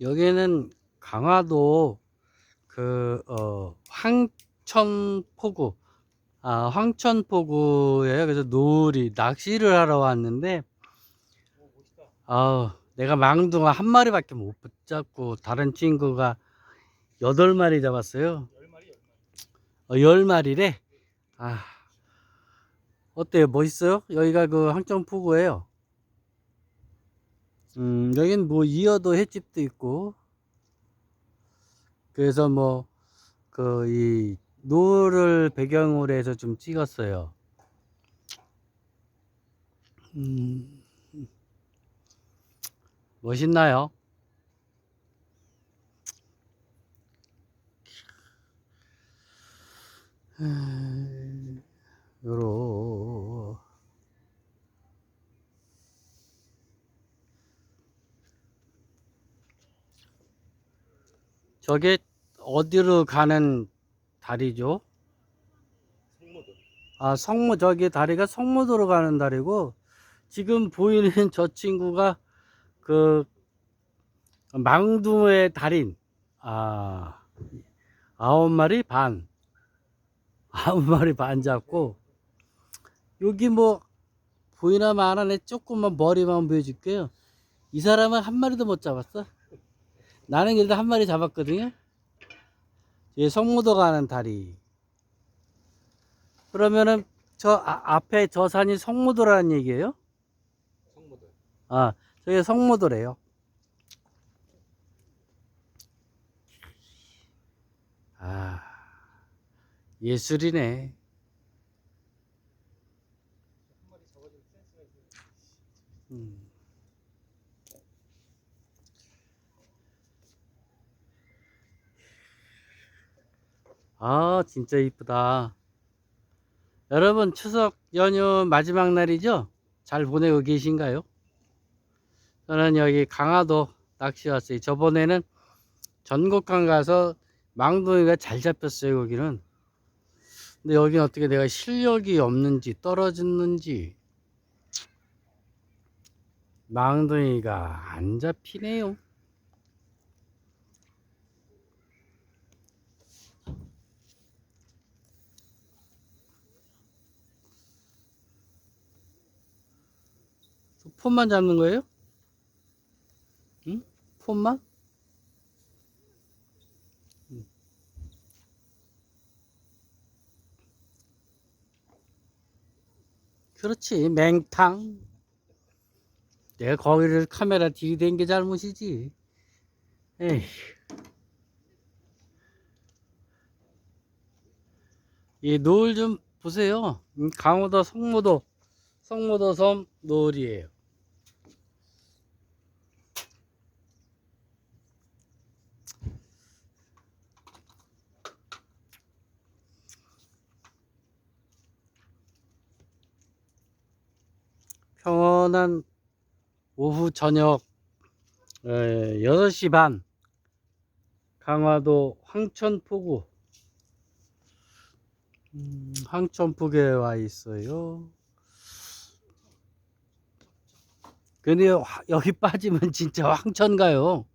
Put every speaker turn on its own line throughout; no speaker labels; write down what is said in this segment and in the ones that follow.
여기는 강화도 그, 어, 황천포구, 아, 황천포구예요. 그래서 놀이, 낚시를 하러 왔는데, 아 내가 망둥어 한 마리밖에 못 붙잡고, 다른 친구가 여덟 마리 잡았어요. 어, 열 마리래? 아, 어때요? 멋있어요? 여기가 그 황천포구예요. 음, 여긴 뭐 이어도 횟집도 있고, 그래서 뭐, 그, 이, 노를 배경으로 해서 좀 찍었어요. 음, 멋있나요? 음, 요로. 저게 어디로 가는 다리죠?
성모도.
아, 성모, 저기 다리가 성모도로 가는 다리고, 지금 보이는 저 친구가 그, 망둥어의 달인, 아, 아홉 마리 반, 아홉 마리 반 잡고, 여기 뭐, 보이나 마나네 조금만 머리만 보여줄게요. 이 사람은 한 마리도 못 잡았어. 나는 그래도 한 마리 잡았거든요. 이 성무도 가는 다리. 그러면은 저 아- 앞에 저 산이 성무도라는 얘기예요?
성모도.
아, 저게 성무도래요. 아, 예술이네. 음. 아, 진짜 이쁘다. 여러분, 추석 연휴 마지막 날이죠? 잘 보내고 계신가요? 저는 여기 강화도 낚시 왔어요. 저번에는 전곡항 가서 망둥이가 잘 잡혔어요, 거기는. 근데 여기는 어떻게 내가 실력이 없는지 떨어졌는지 망둥이가 안 잡히네요. 폰만 잡는 거예요? 응? 폰만? 응. 그렇지, 맹탕. 내가 거기를 카메라 들이댄 게 잘못이지. 에이. 이 노을 좀 보세요. 음, 강호도 성모도, 성모도 섬 노을이에요. 평온한 오후 저녁 에, 6시 반 강화도 황천포구 음, 황천포구에 와 있어요. 근데 화- 여기 빠지면 진짜 황천 가요.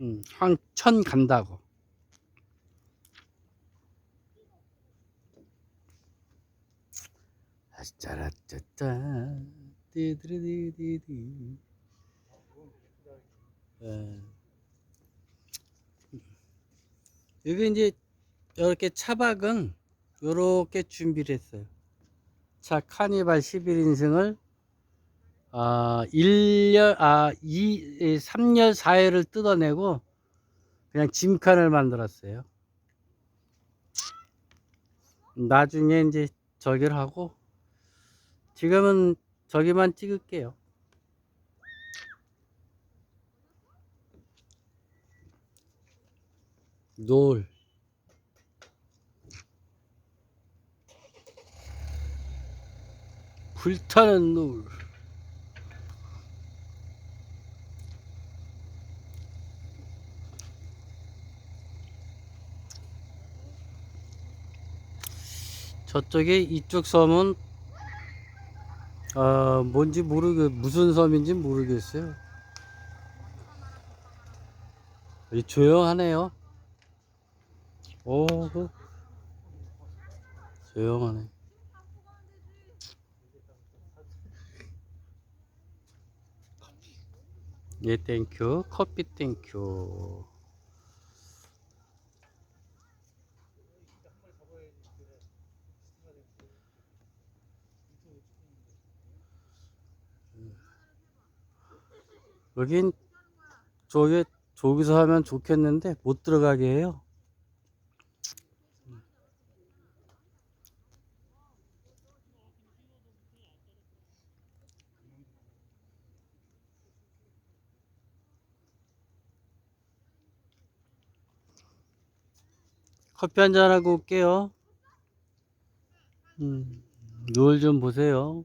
음, 황천 간다고. 아짜라짜짜 띠드리디디디.
예.
여기 이제 이렇게 차박은 요렇게 준비를 했어요. 차 카니발 11인승을 아, 1열 아, 2 3열 4열을 뜯어내고 그냥 짐칸을 만들었어요. 나중에 이제 저기를 하고 지금은 저기만 찍을게요. 노을 불타는 노을 저쪽에 이쪽 섬은 아, 뭔지 모르겠, 무슨 섬인지 모르겠어요. 조용하네요. 오, 그 조용하네. 예, 땡큐. 커피 땡큐. 여긴 저기 저기서 하면 좋겠는데 못 들어가게 해요. 커피 한잔 하고 올게요. 음, 노을 좀 보세요.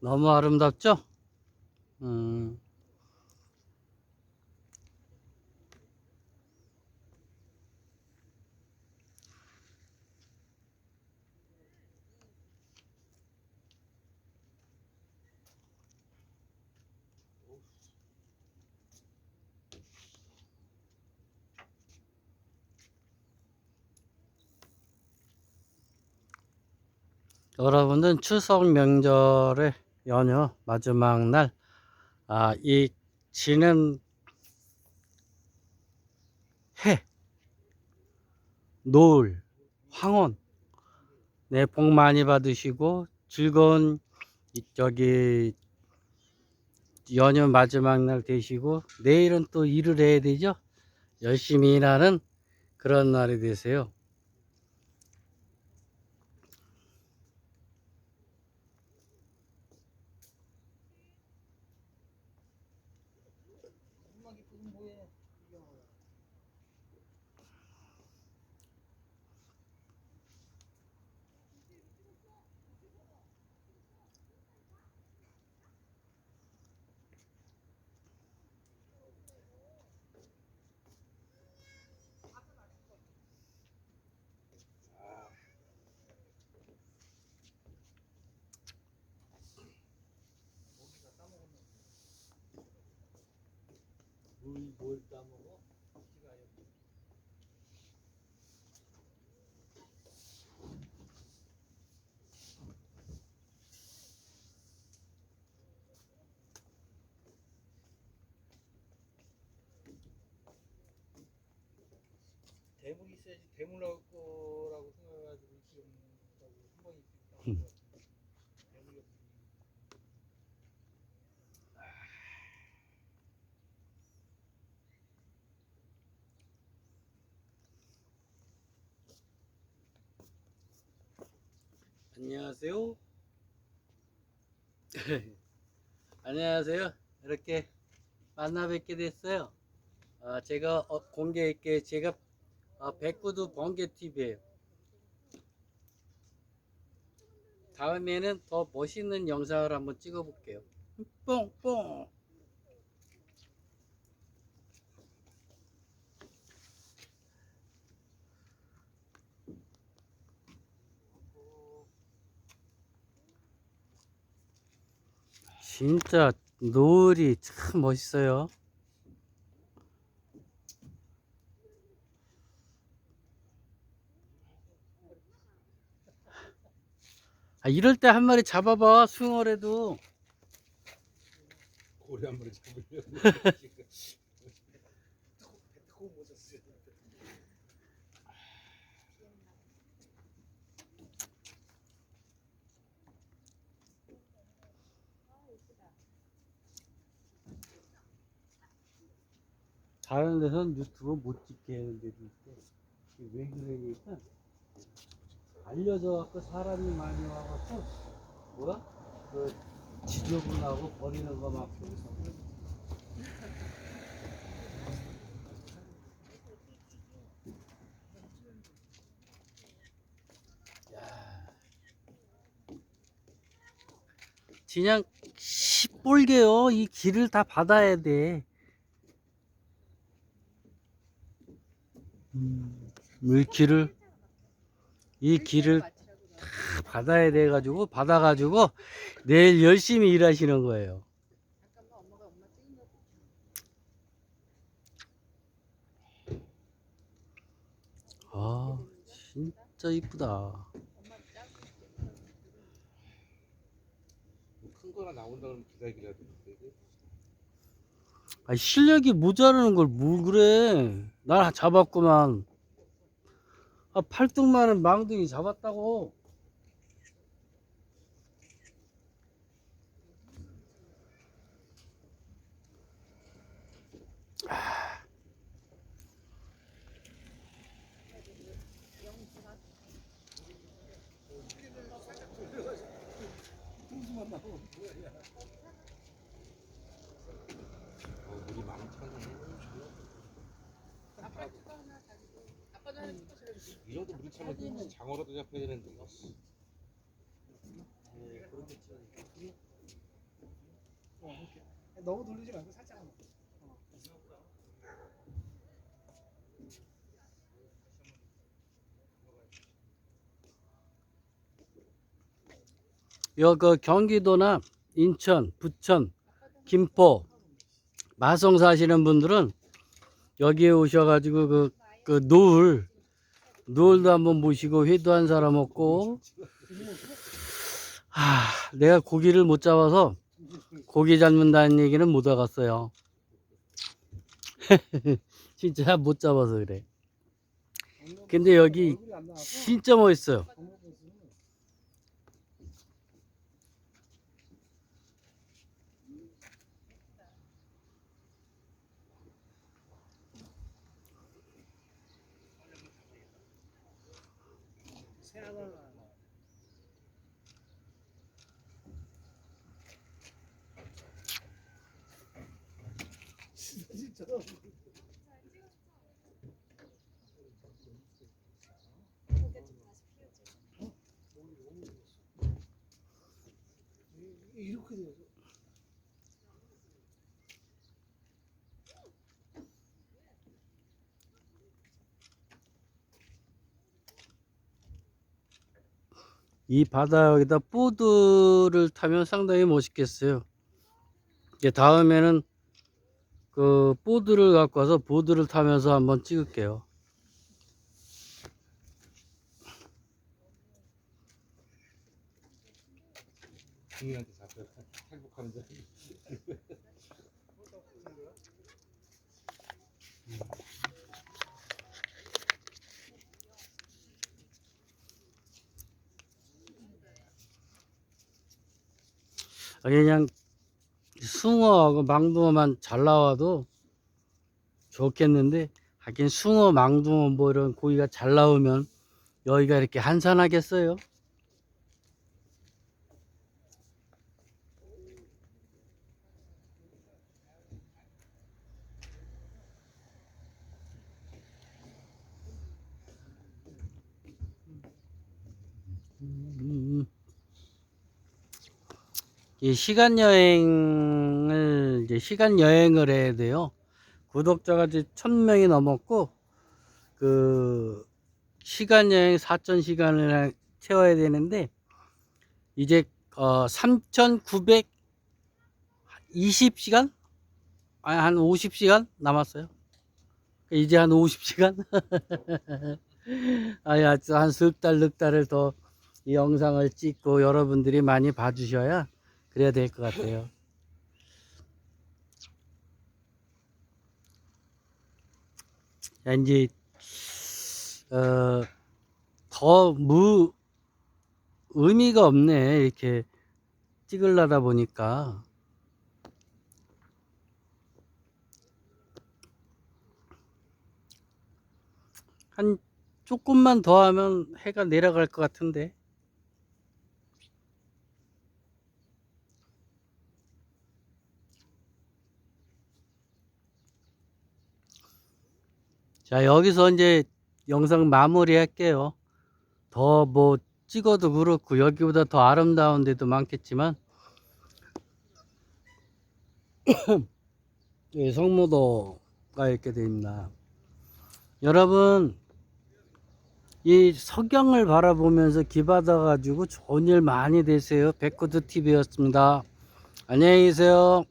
너무 아름답죠? 음. 여러분들 추석 명절에 연휴 마지막 날, 아, 이 지는 해, 노을, 황혼, 네, 복 많이 받으시고 즐거운 이- 저기 연휴 마지막 날 되시고 내일은 또 일을 해야 되죠. 열심히 일하는 그런 날이 되세요. 뭘 따먹어?
기가 아니야. 대물 있어야지 대물 나올 거라고 생각해가지고 지금 한 번이 나온 것 같은데 대물이 없으니
안녕하세요. 안녕하세요. 이렇게 만나 뵙게 됐어요. 아, 제가 어, 공개할게 제가 어, 백구두 번개 TV예요. 다음에는 더 멋있는 영상을 한번 찍어볼게요. 뽕뽕. 진짜 노을이 참 멋있어요. 아, 이럴 때 한 마리 잡아봐, 숭어래도.
고래 한 마리 잡으려고 고
다른 데선 유튜브 못 찍게 하는 데도 있대. 왜 그러니까 알려져 갖고 사람이 많이 와갖고 뭐야? 그 지저분하고 버리는 거 막 여기서. 야. 그냥 시뻘게요. 이 길을 다 받아야 돼. 음, 이 길을 이 길을 다 받아야 돼 가지고 받아 가지고 내일 열심히 일하시는 거예요. 아, 진짜 이쁘다.
큰 거나 나온다 그러면 기다리라.
아, 실력이 모자라는 걸 뭘 그래? 날 잡았구만. 아, 8등만은 망둥이 잡았다고.
어, 물이 많다네. 이 정도 물이 차면 장어라도 잡혀야 되는데.
너무 돌리지 말고 살짝만.
여기 그 경기도나 인천, 부천, 김포, 마성 사시는 분들은 여기에 오셔가지고 그, 그 노을, 노을도 한번 모시고 회도 한 사람 먹고, 하, 내가 고기를 못 잡아서 고기 잡는다는 얘기는 못 하겠어요. 진짜 못 잡아서 그래. 근데 여기 진짜 멋있어요.
진짜 이렇게 돼서
이 바닥에다 보드를 타면 상당히 멋있겠어요. 이제 다음에는 그 보드를 갖고 와서 보드를 타면서 한번 찍을게요.
주인한테 잡혀 행복하는 줄.
아니, 그냥 숭어하고 망둥어만 잘 나와도 좋겠는데 하긴 숭어, 망둥어 뭐 이런 고기가 잘 나오면 여기가 이렇게 한산하겠어요? 이 시간 여행을 이제 시간 여행을 해야 돼요. 구독자가 이제 천 명이 넘었고 그 시간 여행 4천 시간을 채워야 되는데 이제 어 3,920시간 아니 한 50시간 남았어요. 이제 한 50시간 아야 한석 달, 넉 달을 더 이 영상을 찍고 여러분들이 많이 봐주셔야 그래야 될 것 같아요. 자, 이제, 어, 더 무, 의미가 없네. 이렇게 찍으려다 보니까. 한 조금만 더 하면 해가 내려갈 것 같은데. 자, 여기서 이제 영상 마무리 할게요. 더 뭐 찍어도 그렇고 여기보다 더 아름다운 데도 많겠지만 여기 성무도가 이렇게 됩니다. 여러분 이 석양을 바라보면서 기 받아 가지고 좋은 일 많이 되세요. 백구드 TV였습니다. 안녕히 계세요.